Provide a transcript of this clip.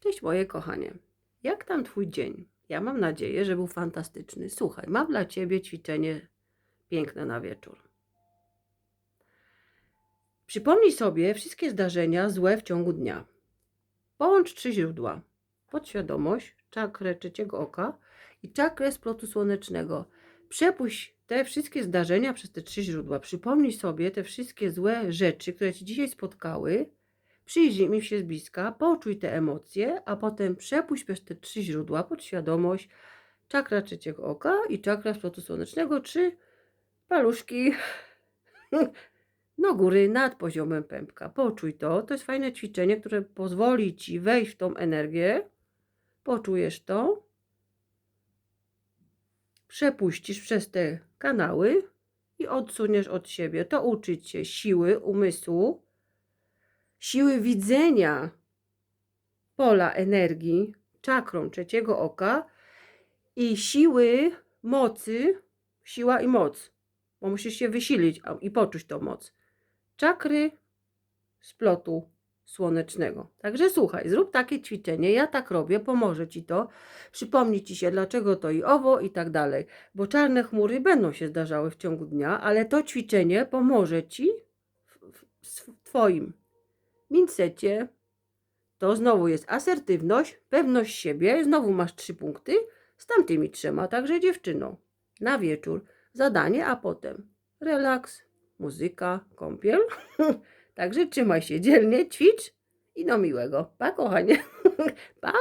Cześć moje kochanie. Jak tam twój dzień? Ja mam nadzieję, że był fantastyczny. Słuchaj, mam dla ciebie ćwiczenie piękne na wieczór. Przypomnij sobie wszystkie zdarzenia złe w ciągu dnia. Połącz trzy źródła. Podświadomość, czakrę trzeciego oka i czakrę splotu słonecznego. Przepuść te wszystkie zdarzenia przez te trzy źródła. Przypomnij sobie te wszystkie złe rzeczy, które ci dzisiaj spotkały. Przyjrzyj mi się z bliska, poczuj te emocje, a potem przepuść przez te trzy źródła, podświadomość, czakra trzeciego oka i czakra splotu słonecznego, czy paluszki no góry nad poziomem pępka. Poczuj to. To jest fajne ćwiczenie, które pozwoli Ci wejść w tą energię. Poczujesz to. Przepuścisz przez te kanały i odsuniesz od siebie. To uczy Cię siły umysłu, siły widzenia pola energii, czakrą trzeciego oka i siły mocy, siła i moc, bo musisz się wysilić i poczuć tą moc. Czakry splotu słonecznego. Także słuchaj, zrób takie ćwiczenie, ja tak robię, pomoże Ci to, przypomni Ci się dlaczego to i owo i tak dalej, bo czarne chmury będą się zdarzały w ciągu dnia, ale to ćwiczenie pomoże Ci w, w, w Twoim mindsecie, to znowu jest asertywność, pewność siebie, znowu masz trzy punkty z tamtymi trzema, także dziewczyno, na wieczór zadanie, a potem relaks, muzyka, kąpiel. także trzymaj się dzielnie, ćwicz i do miłego. Pa kochanie. pa.